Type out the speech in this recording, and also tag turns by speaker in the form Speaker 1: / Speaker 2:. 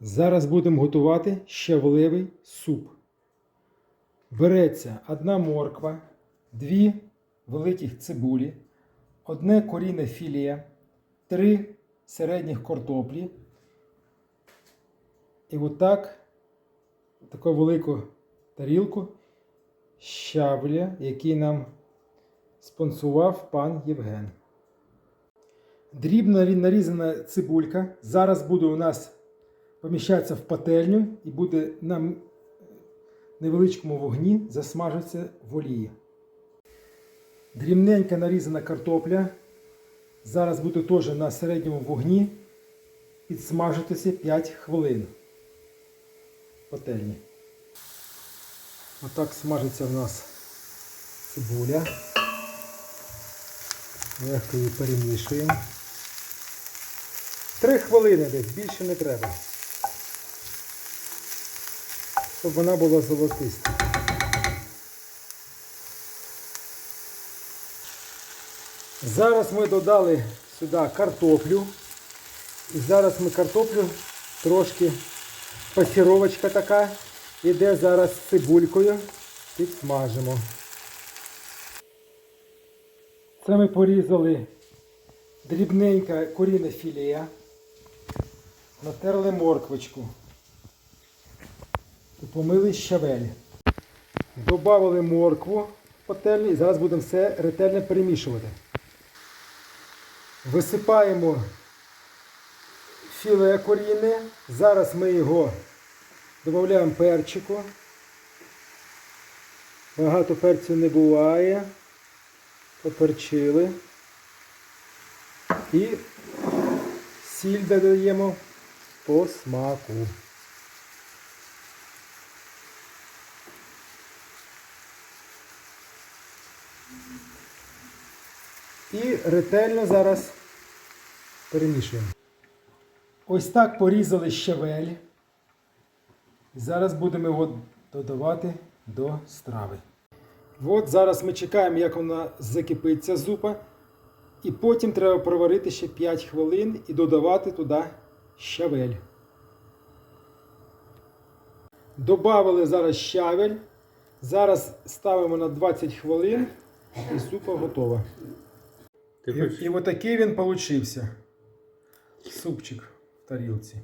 Speaker 1: Зараз будемо готувати щавливий суп. Береться одна морква, дві великих цибулі, одне корінне філе, три середніх картоплі. І отак, таку велику тарілку щавля, який нам спонсував пан Євген. Дрібно нарізана цибулька. Зараз буде у нас поміщатися в пательню і буде на невеличкому вогні засмажитися в олії. Дрібненько нарізана картопля. Зараз буде теж на середньому вогні підсмажитися 5 хвилин. в Пательні. Отак смажиться в нас цибуля. Легко її перемішуємо. Три хвилини десь, більше не треба. Щоб вона була золотиста. Зараз ми додали сюди картоплю. І зараз ми картоплю трошки пасіровочка така. Іде зараз з цибулькою. Підсмажимо. Це ми порізали дрібненьке корінне філе. Натерли морквочку. Помили щавель. Добавили моркву пательню і зараз будемо все ретельно перемішувати. Висипаємо філе корінне. Зараз ми його додаємо перчику. Багато перцю не буває. Поперчили. І сіль додаємо по смаку. І ретельно зараз перемішуємо. Ось так порізали щавель. Зараз будемо його додавати до страви. От зараз ми чекаємо, як вона закипиться зупа. І потім треба проварити ще 5 хвилин і додавати туди щавель. Добавили зараз щавель. Зараз ставимо на 20 хвилин і супа готова. І, і отакий він получився. Супчик в тарілці.